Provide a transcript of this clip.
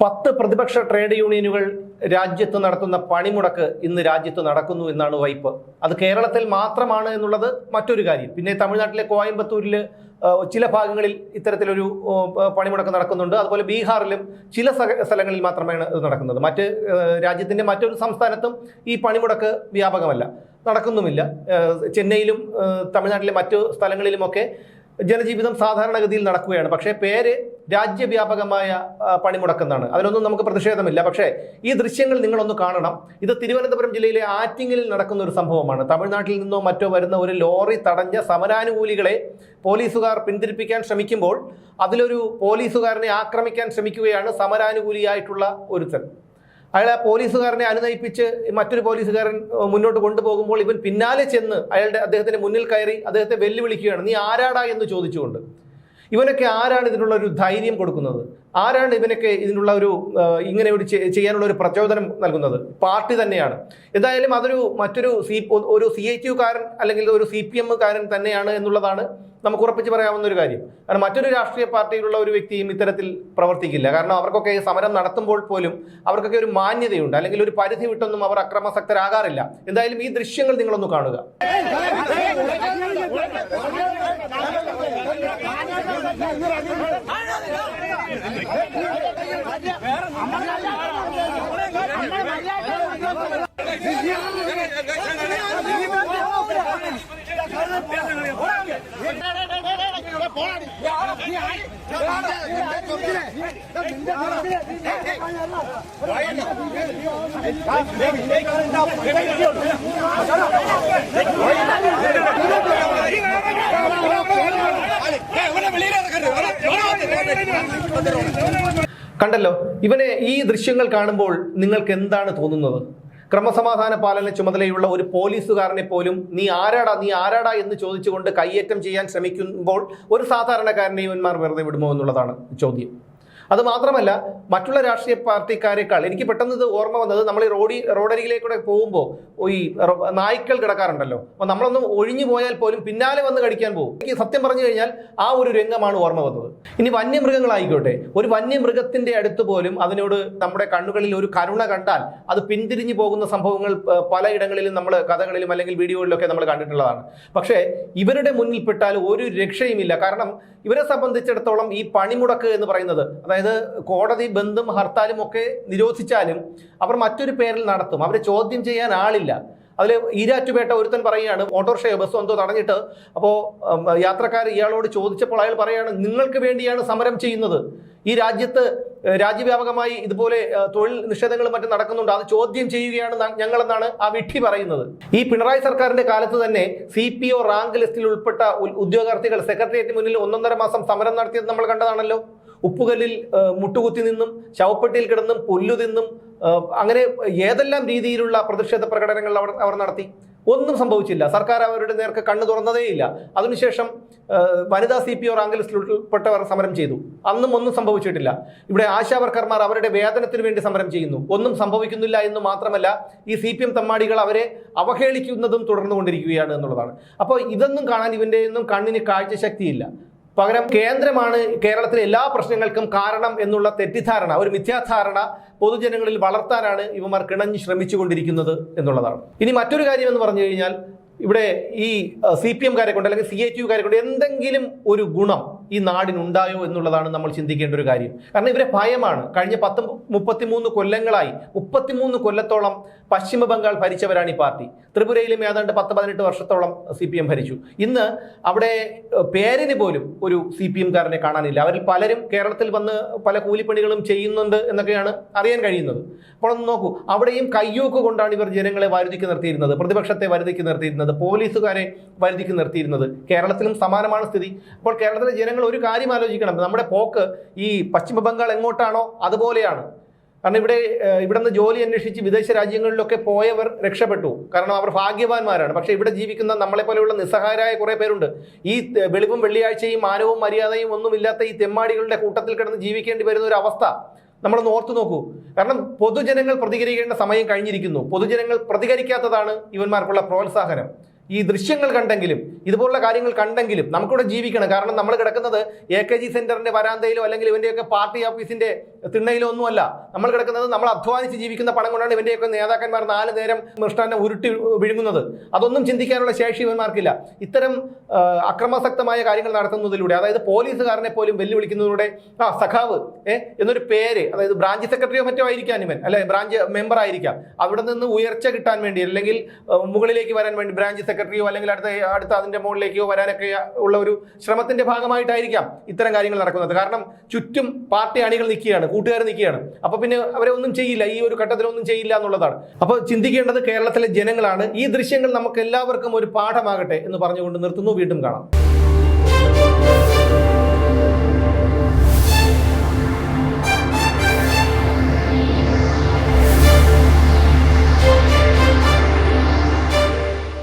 പത്ത് പ്രതിപക്ഷ ട്രേഡ് യൂണിയനുകൾ രാജ്യത്ത് നടത്തുന്ന പണിമുടക്ക് ഇന്ന് രാജ്യത്ത് നടക്കുന്നു എന്നാണ് വൈപ്പ്. അത് കേരളത്തിൽ മാത്രമാണ് എന്നുള്ളത് മറ്റൊരു കാര്യം. പിന്നെ തമിഴ്നാട്ടിലെ കോയമ്പത്തൂരിൽ ചില ഭാഗങ്ങളിൽ ഇത്തരത്തിലൊരു പണിമുടക്ക് നടക്കുന്നുണ്ട്. അതുപോലെ ബീഹാറിലും ചില സ്ഥലങ്ങളിൽ മാത്രമാണ് ഇത് നടക്കുന്നത്. മറ്റ് രാജ്യത്തിന്റെ മറ്റൊരു സംസ്ഥാനത്തും ഈ പണിമുടക്ക് വ്യാപകമല്ല. നടക്കുന്നുമില്ല. ചെന്നൈയിലും തമിഴ്നാട്ടിലെ മറ്റു സ്ഥലങ്ങളിലുമൊക്കെ ജനജീവിതം സാധാരണഗതിയിൽ നടക്കുകയാണ്. പക്ഷേ പേര് രാജ്യവ്യാപകമായ പണിമുടക്കെന്നാണ്. അതിലൊന്നും നമുക്ക് പ്രതിഷേധമില്ല. പക്ഷേ ഈ ദൃശ്യങ്ങൾ നിങ്ങളൊന്ന് കാണണം. ഇത് തിരുവനന്തപുരം ജില്ലയിലെ ആറ്റിങ്ങലിൽ നടക്കുന്ന ഒരു സംഭവമാണ്. തമിഴ്നാട്ടിൽ നിന്നോ മറ്റോ വരുന്ന ഒരു ലോറി തടഞ്ഞ സമരാനുകൂലികളെ പോലീസുകാർ പിന്തിരിപ്പിക്കാൻ ശ്രമിക്കുമ്പോൾ അതിലൊരു പോലീസുകാരനെ ആക്രമിക്കാൻ ശ്രമിക്കുകയാണ് സമരാനുകൂലിയായിട്ടുള്ള ഒരുത്തൻ. അയാൾ ആ പോലീസുകാരനെ അനുനയിപ്പിച്ച് മറ്റൊരു പോലീസുകാരൻ മുന്നോട്ട് കൊണ്ടുപോകുമ്പോൾ ഇവൻ പിന്നാലെ ചെന്ന് അയാളുടെ അദ്ദേഹത്തിന്റെ മുന്നിൽ കയറി അദ്ദേഹത്തെ വെല്ലുവിളിക്കുകയാണ് നീ ആരാടാ? എന്ന് ചോദിച്ചുകൊണ്ട്. ഇവനൊക്കെ ആരാണ് ഇതിനുള്ള ഒരു ധൈര്യം കൊടുക്കുന്നത്? ആരാണ് ഇവനൊക്കെ ഇതിനുള്ള ഒരു ഇങ്ങനെ ഒരു ചെയ്യാനുള്ള ഒരു പ്രചോദനം നൽകുന്നത് പാർട്ടി തന്നെയാണ് എന്തായാലും അതൊരു മറ്റൊരു സി ഒരു സി ഐ കാരൻ അല്ലെങ്കിൽ ഒരു സി പി എമ്മുകാരൻ തന്നെയാണ് എന്നുള്ളതാണ് നമുക്ക് ഉറപ്പിച്ച് പറയാവുന്ന ഒരു കാര്യം കാരണം മറ്റൊരു രാഷ്ട്രീയ പാർട്ടിയിലുള്ള ഒരു വ്യക്തിയും ഇത്തരത്തിൽ പ്രവർത്തിക്കില്ല കാരണം അവർക്കൊക്കെ സമരം നടത്തുമ്പോൾ പോലും അവർക്കൊക്കെ ഒരു മാന്യതയുണ്ട് അല്ലെങ്കിൽ ഒരു പരിധി വിട്ടൊന്നും അവർ അക്രമാസക്തരാകാറില്ല എന്തായാലും ഈ ദൃശ്യങ്ങൾ നിങ്ങളൊന്ന് കാണുക போராடி കണ്ടല്ലോ? ഇവനെ ഈ ദൃശ്യങ്ങൾ കാണുമ്പോൾ നിങ്ങൾക്ക് എന്താണ് തോന്നുന്നത്? ക്രമസമാധാന പാലന ചുമതലയുള്ള ഒരു പോലീസുകാരനെ പോലും നീ ആരാടാ നീ ആരാടാ എന്ന് ചോദിച്ചുകൊണ്ട് കയ്യേറ്റം ചെയ്യാൻ ശ്രമിക്കുമ്പോൾ ഒരു സാധാരണക്കാരനെ ഇവന്മാർ വെറുതെ വിടുമോ എന്നുള്ളതാണ് ചോദ്യം. അത് മാത്രമല്ല മറ്റുള്ള രാഷ്ട്രീയ പാർട്ടിക്കാരെക്കാൾ എനിക്ക് പെട്ടെന്ന് ഇത് ഓർമ്മ വന്നത് നമ്മൾ ഈ റോഡി റോഡരികിലേക്കൂടെ പോകുമ്പോൾ ഈ നായ്ക്കൾ കിടക്കാറുണ്ടല്ലോ. അപ്പോൾ നമ്മളൊന്ന് ഒഴിഞ്ഞു പോയാൽ പോലും പിന്നാലെ വന്ന് കടിക്കാൻ പോകും. എനിക്ക് സത്യം പറഞ്ഞു കഴിഞ്ഞാൽ ആ ഒരു രംഗമാണ് ഓർമ്മ വന്നത്. ഇനി വന്യമൃഗങ്ങളായിക്കോട്ടെ ഒരു വന്യമൃഗത്തിന്റെ അടുത്ത് പോലും അതിനോട് നമ്മുടെ കണ്ണുകളിൽ ഒരു കരുണ കണ്ടാൽ അത് പിന്തിരിഞ്ഞു പോകുന്ന സംഭവങ്ങൾ പലയിടങ്ങളിലും നമ്മൾ കഥകളിലും അല്ലെങ്കിൽ വീഡിയോകളിലൊക്കെ നമ്മൾ കണ്ടിട്ടുള്ളതാണ്. പക്ഷേ ഇവരുടെ മുന്നിൽപ്പെട്ടാൽ ഒരു രക്ഷയുമില്ല. കാരണം ഇവരെ സംബന്ധിച്ചിടത്തോളം ഈ പണിമുടക്ക് എന്ന് പറയുന്നത് അതായത് കോടതി ബന്ധും ഹർത്താലും ഒക്കെ നിരോധിച്ചാലും അവർ മറ്റൊരു പേരിൽ നടത്തും. അവരെ ചോദ്യം ചെയ്യാൻ ആളില്ല. അതിൽ ഈരാറ്റുപേട്ട ഒരുത്തൻ പറയുകയാണ് ഓട്ടോറിക്ഷയോ ബസ്സോ എന്തോ തടഞ്ഞിട്ട് അപ്പോൾ യാത്രക്കാർ ഇയാളോട് ചോദിച്ചപ്പോൾ അയാൾ പറയുകയാണ് നിങ്ങൾക്ക് വേണ്ടിയാണ് സമരം ചെയ്യുന്നത്. ഈ രാജ്യത്ത് രാജ്യവ്യാപകമായി ഇതുപോലെ തൊഴിൽ നിഷേധങ്ങളും മറ്റും നടക്കുന്നുണ്ട്. അത് ചോദ്യം ചെയ്യുകയാണ് ഞങ്ങളെന്നാണ് ആ വിഡ്ഢി പറയുന്നത്. ഈ പിണറായി സർക്കാരിന്റെ കാലത്ത് തന്നെ സി പി ഒ റാങ്ക് ലിസ്റ്റിൽ ഉൾപ്പെട്ട ഉദ്യോഗാർത്ഥികൾ സെക്രട്ടേറിയറ്റ് മുന്നിൽ ഒന്നൊന്നര മാസം സമരം നടത്തിയത് നമ്മൾ കണ്ടതാണല്ലോ. ഉപ്പുകല്ലിൽ മുട്ടുകുത്തി നിന്നും ശവപ്പെട്ടിയിൽ കിടന്നും പുല്ലു നിന്നും അങ്ങനെ ഏതെല്ലാം രീതിയിലുള്ള പ്രതിഷേധ പ്രകടനങ്ങൾ അവർ അവർ നടത്തി? ഒന്നും സംഭവിച്ചില്ല. സർക്കാർ അവരുടെ നേർക്ക് കണ്ണു തുറന്നതേയില്ല. അതിനുശേഷം വനിതാ സി പി ഒ ഉൾപ്പെട്ടവർ സമരം ചെയ്തു. അന്നും ഒന്നും സംഭവിച്ചിട്ടില്ല. ഇവിടെ ആശാ വർക്കർമാർ അവരുടെ വേതനത്തിന് വേണ്ടി സമരം ചെയ്യുന്നു. ഒന്നും സംഭവിക്കുന്നില്ല എന്ന് മാത്രമല്ല ഈ സി പി എം തമ്മാടികൾ അവരെ അവഹേളിക്കുന്നതും തുടർന്നുകൊണ്ടിരിക്കുകയാണ് എന്നുള്ളതാണ്. അപ്പോൾ ഇതൊന്നും കാണാൻ ഇവന്റെ ഒന്നും കണ്ണിന് കാഴ്ചശക്തിയില്ല. പകരം കേന്ദ്രമാണ് കേരളത്തിലെ എല്ലാ പ്രശ്നങ്ങൾക്കും കാരണം എന്നുള്ള തെറ്റിദ്ധാരണ ഒരു മിഥ്യാധാരണ പൊതുജനങ്ങളിൽ വളർത്താനാണ് ഇവന്മാർ കിണഞ്ഞ് ശ്രമിച്ചുകൊണ്ടിരിക്കുന്നത് എന്നുള്ളതാണ്. ഇനി മറ്റൊരു കാര്യം എന്ന് പറഞ്ഞു കഴിഞ്ഞാൽ ഇവിടെ ഈ സി പി എംകാരെ കൊണ്ട് അല്ലെങ്കിൽ സി എച്ച് യുകാരെ കൊണ്ട് എന്തെങ്കിലും ഒരു ഗുണം ഈ നാടിനുണ്ടായോ എന്നുള്ളതാണ് നമ്മൾ ചിന്തിക്കേണ്ട ഒരു കാര്യം. കാരണം ഇവരെ ഭയമാണ്. കഴിഞ്ഞ പത്ത് മുപ്പത്തിമൂന്ന് കൊല്ലങ്ങളായി മുപ്പത്തിമൂന്ന് കൊല്ലത്തോളം പശ്ചിമ ബംഗാൾ ഭരിച്ചവരാണ് ഈ പാർട്ടി. ത്രിപുരയിലും ഏതാണ്ട് പത്ത് പതിനെട്ട് വർഷത്തോളം സി പി എം ഭരിച്ചു. ഇന്ന് അവിടെ പേരിന് പോലും ഒരു സി പി എംകാരനെ കാണാനില്ല. അവരിൽ പലരും കേരളത്തിൽ വന്ന് പല കൂലിപ്പണികളും ചെയ്യുന്നുണ്ട് എന്നൊക്കെയാണ് അറിയാൻ കഴിയുന്നത്. അപ്പോൾ ഒന്ന് നോക്കൂ. അവിടെയും കയ്യൂക്ക് കൊണ്ടാണ് ഇവർ ജനങ്ങളെ വരുതിക്ക് നിർത്തിയിരുന്നത്. പ്രതിപക്ഷത്തെ വരുതിക്ക് നിർത്തിയിരുന്നത്. പോലീസുകാരെ വരുതിക്ക് നിർത്തിയിരുന്നത്. കേരളത്തിലും സമാനമാണ് സ്ഥിതി. അപ്പോൾ കേരളത്തിലെ ജനങ്ങൾ ഒരു കാര്യം ആലോചിക്കണം. നമ്മുടെ പോക്ക് ഈ പശ്ചിമ ബംഗാൾ എങ്ങോട്ടാണോ അതുപോലെയാണ്. കാരണം ഇവിടെ ഇവിടെ നിന്ന് ജോലി അന്വേഷിച്ച് വിദേശ രാജ്യങ്ങളിലൊക്കെ പോയവർ രക്ഷപ്പെട്ടു. കാരണം അവർ ഭാഗ്യവാന്മാരാണ്. പക്ഷേ ഇവിടെ ജീവിക്കുന്ന നമ്മളെ പോലെയുള്ള നിസ്സഹായരായ കുറേ പേരുണ്ട്. ഈ വെളിവും വെള്ളിയാഴ്ചയും മാനവും മര്യാദയും ഒന്നുമില്ലാത്ത ഈ തെമ്മാടികളുടെ കൂട്ടത്തിൽ കിടന്ന് ജീവിക്കേണ്ടി വരുന്ന ഒരു അവസ്ഥ. നമ്മളൊന്ന് ഓർത്തു നോക്കൂ. കാരണം പൊതുജനങ്ങൾ പ്രതികരിക്കേണ്ട സമയം കഴിഞ്ഞിരിക്കുന്നു. പൊതുജനങ്ങൾ പ്രതികരിക്കാത്തതാണ് ഇവന്മാർക്കുള്ള പ്രോത്സാഹനം. ഈ ദൃശ്യങ്ങൾ കണ്ടെങ്കിലും ഇതുപോലുള്ള കാര്യങ്ങൾ കണ്ടെങ്കിലും നമുക്കിവിടെ ജീവിക്കണം. കാരണം നമ്മൾ കിടക്കുന്നത് എ കെ ജി സെന്ററിന്റെ വരാന്തയിലോ അല്ലെങ്കിൽ ഇവന്റെയൊക്കെ പാർട്ടി ഓഫീസിന്റെ തിണ്ണയിലോ ഒന്നുമല്ല. നമ്മൾ കിടക്കുന്നത് നമ്മൾ അധ്വാനിച്ച് ജീവിക്കുന്ന പണം കൊണ്ടാണ് ഇവന്റെയൊക്കെ നേതാക്കന്മാർ നാല് നേരം മൃഷ്ടാനെ ഉരുട്ടി വിഴുങ്ങുന്നത്. അതൊന്നും ചിന്തിക്കാനുള്ള ശേഷി ഇവന്മാർക്കില്ല. ഇത്തരം അക്രമാസക്തമായ കാര്യങ്ങൾ നടത്തുന്നതിലൂടെ അതായത് പോലീസുകാരനെ പോലും വെല്ലുവിളിക്കുന്നതിലൂടെ ആ സഖാവ് ഏ എന്നൊരു പേര് അതായത് ബ്രാഞ്ച് സെക്രട്ടറിയോ മറ്റോ ആയിരിക്കാം ഇവൻ. അല്ലെ ബ്രാഞ്ച് മെമ്പർ ആയിരിക്കാം അവിടെ നിന്ന് ഉയർച്ച കിട്ടാൻ വേണ്ടി അല്ലെങ്കിൽ മുകളിലേക്ക് വരാൻ വേണ്ടി ബ്രാഞ്ച് സെക്രട്ടറിയോ അല്ലെങ്കിൽ അടുത്ത അടുത്ത അതിന്റെ മുകളിലേക്കോ വരാനൊക്കെ ഉള്ള ഒരു ശ്രമത്തിന്റെ ഭാഗമായിട്ടായിരിക്കാം ഇത്തരം കാര്യങ്ങൾ നടക്കുന്നത്. കാരണം ചുറ്റും പാർട്ടി അണികൾ നിൽക്കുകയാണ് കൂട്ടുകാർ നിൽക്കുകയാണ്. അപ്പൊ പിന്നെ അവരെ ഒന്നും ചെയ്യില്ല ഈ ഒരു ഘട്ടത്തിൽ ഒന്നും ചെയ്യില്ല എന്നുള്ളതാണ്. അപ്പോൾ ചിന്തിക്കേണ്ടത് കേരളത്തിലെ ജനങ്ങളാണ്. ഈ ദൃശ്യങ്ങൾ നമുക്ക് എല്ലാവർക്കും ഒരു പാഠമാകട്ടെ എന്ന് പറഞ്ഞുകൊണ്ട് നിർത്തുന്നു. വീണ്ടും കാണാം.